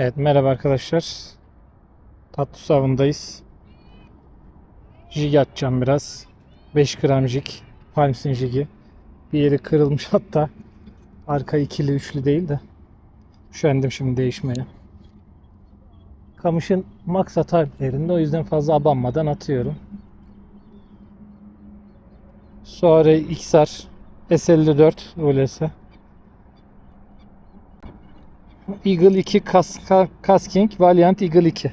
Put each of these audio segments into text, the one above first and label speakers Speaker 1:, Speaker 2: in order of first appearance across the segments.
Speaker 1: Evet merhaba arkadaşlar. Tatlı avındayız. Jig atacağım biraz. 5 gram jig. Palms'in jigi. Bir yeri kırılmış hatta. Arka ikili üçlü değil de. Üşendim şimdi değişmeye. Kamışın max atar yerinde o yüzden fazla abanmadan atıyorum. Sonra XR S54 öyleyse. Eagle 2 Kas, Ka- Kasking Valiant Eagle 2.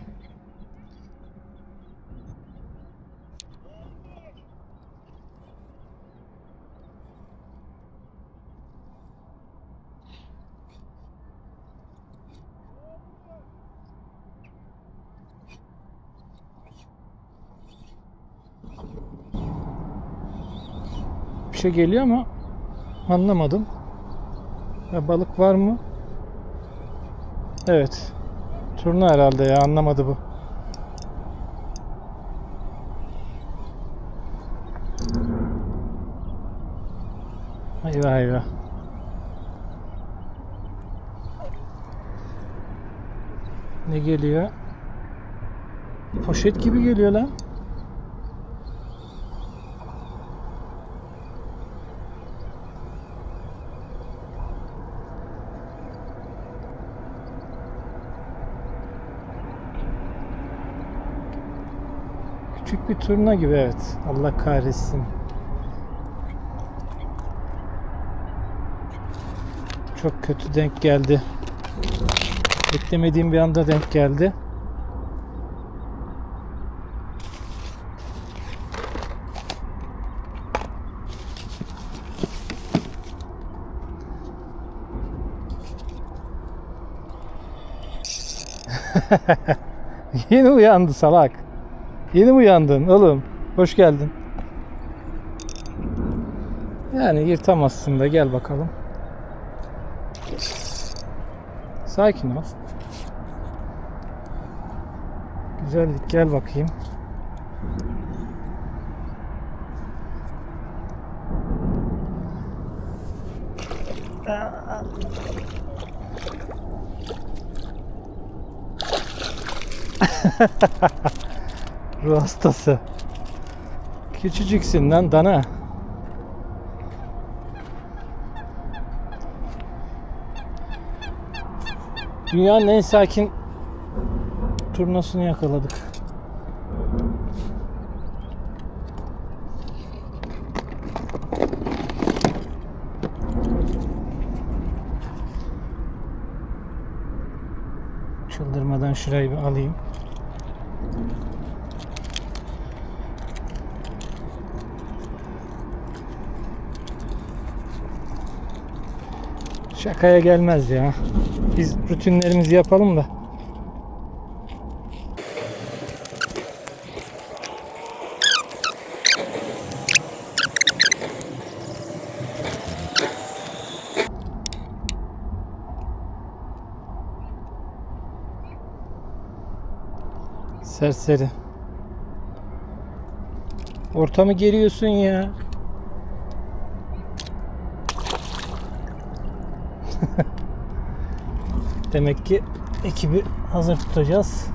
Speaker 1: Bir şey geliyor ama anlamadım. Ya balık var mı? Evet. Turna herhalde ya anlamadı bu. Eyvah eyvah. Ne geliyor? Poşet gibi geliyor lan. Küçük bir turna gibi evet. Allah kahretsin. Çok kötü denk geldi. Beklemediğim bir anda denk geldi. Yeni uyandı salak. Yeni mi uyandın oğlum? Hoş geldin. Yani yırtamazsın da gel bakalım. Sakin ol. Güzellik gel bakayım. Ruh hastası. Küçücüksün lan dana. Dünyanın en sakin turnasını yakaladık. Çıldırmadan şurayı bir alayım. Şakaya gelmez ya. Biz rutinlerimizi yapalım da. Serseri. Ortamı geriyorsun ya. Demek ki ekibi hazır tutacağız.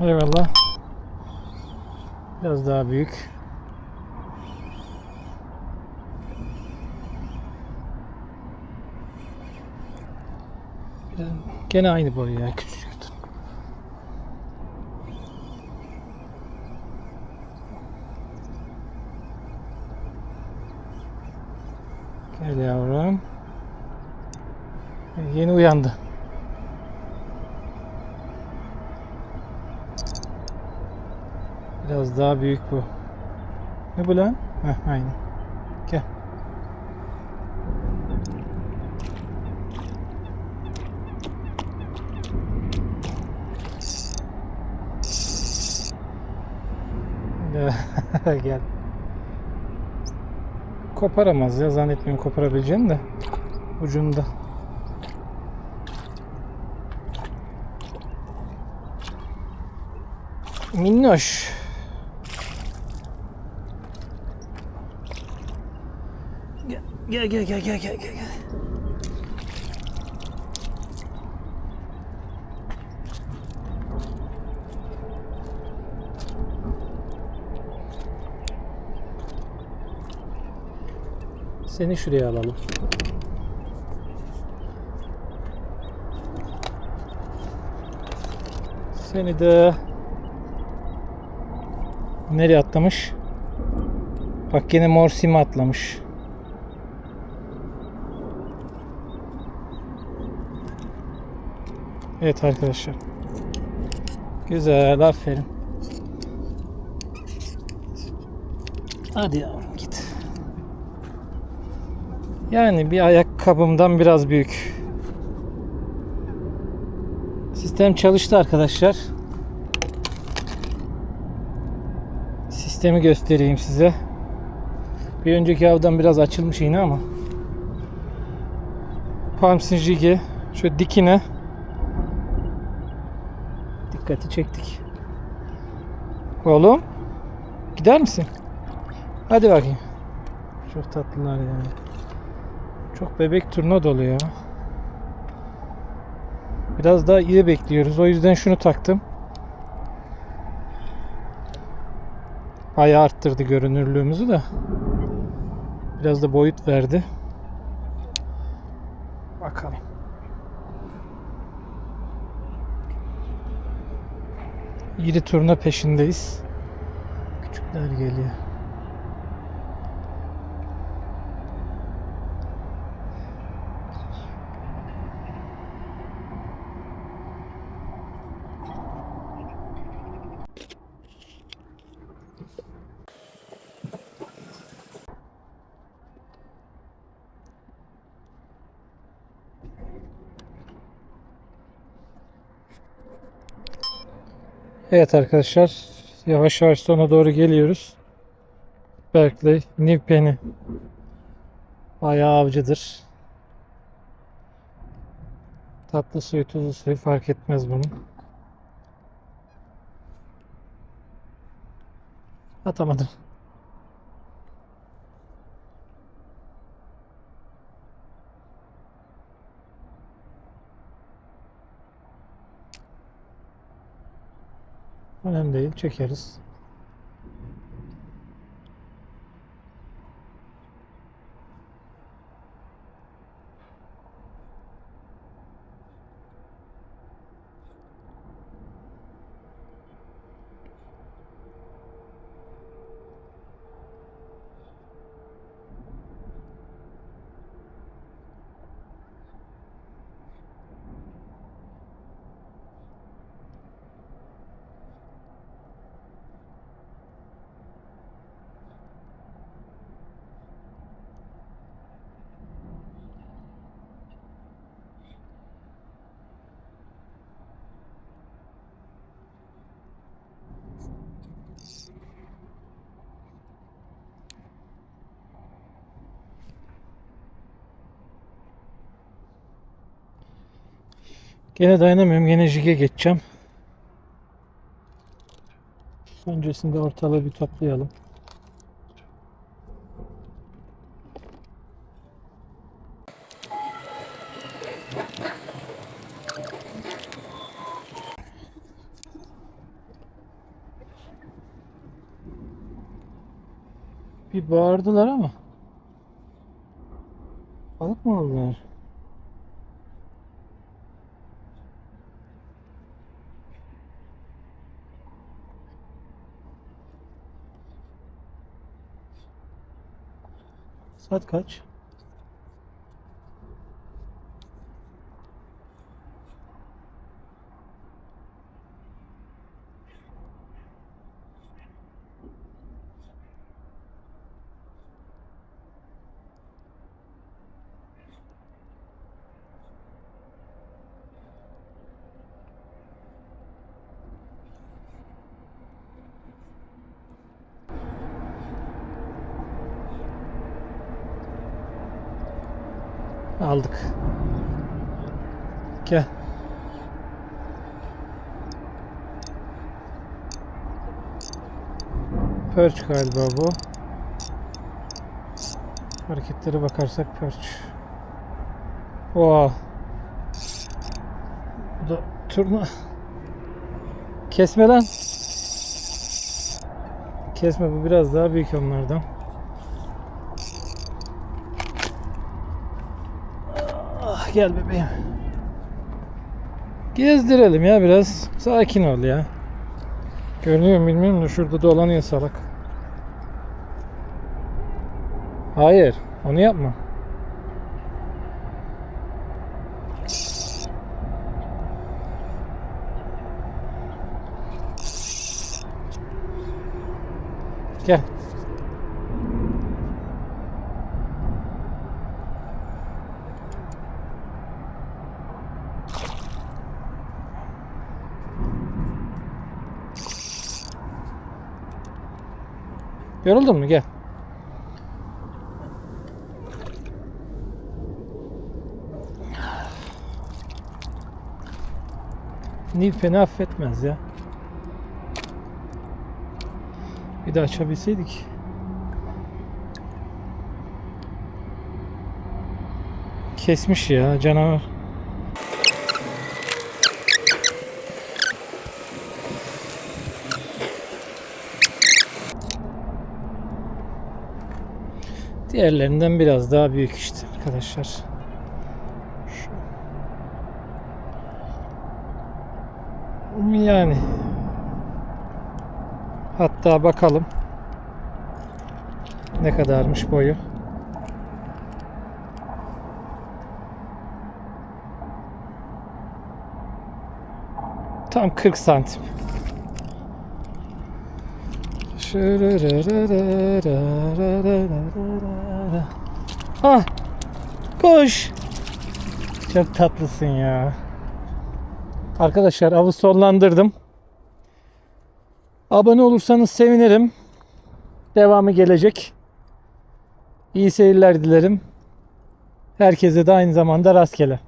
Speaker 1: Eyvallah. Biraz daha büyük. Gene aynı boy ya küçücük. Gel yavrum. Yeni uyandı. Biraz daha büyük bu. Ne bu lan? Heh, aynı. Gel. Gel. Koparamaz ya zannetmiyorum koparabileceğini de ucunda. Minnoş. Gel gel gel gel gel gel. Seni şuraya alalım. Seni de nereye atlamış? Bak yine mor sima atlamış. Evet arkadaşlar. Güzel aferin. Hadi yavrum git. Yani bir ayakkabımdan biraz büyük. Sistem çalıştı arkadaşlar. Sistemi göstereyim size. Bir önceki avdan biraz açılmış yine ama. Palmsin jigi şu dikine dikkati çektik. Oğlum gider misin? Hadi bakayım. Çok tatlılar yani. Çok bebek turuna dolu ya. Biraz daha iyi bekliyoruz. O yüzden şunu taktım. Bayağı arttırdı görünürlüğümüzü de. Biraz da boyut verdi. Bakalım. İri turna peşindeyiz. Küçükler geliyor. Evet arkadaşlar yavaş yavaş sona doğru geliyoruz. Berkeley, New Penny. Bayağı avcıdır. Tatlı suyu, tuzlu suyu fark etmez bunun. Atamadım. Önemli değil, çekeriz. Gene dayanamıyorum. Gene jige geçeceğim. Öncesinde ortalığı bir toplayalım. Bir bağırdılar ama. Balık mı aldılar? Saat kaç? Aldık. Gel. Perch galiba bu. Hareketlere bakarsak perch. Oha. Bu da turna. Kesme lan. Kesme bu biraz daha büyük onlardan. Ah, gel bebeğim. Gezdirelim ya biraz. Sakin ol ya. Görünüyor mu bilmiyorum da şurada dolanıyor salak. Hayır, onu yapma. Gel. Yoruldun mu? Gel. Nilpeni affetmez ya. Bir de açabilseydik. Kesmiş ya canavar. Diğerlerinden biraz daha büyük işte arkadaşlar. Yani hatta bakalım ne kadarmış boyu. Tam 40 santim. Ah! Koş! Çok tatlısın ya. Arkadaşlar avı sonlandırdım. Abone olursanız sevinirim. Devamı gelecek. İyi seyirler dilerim. Herkese de aynı zamanda rastgele.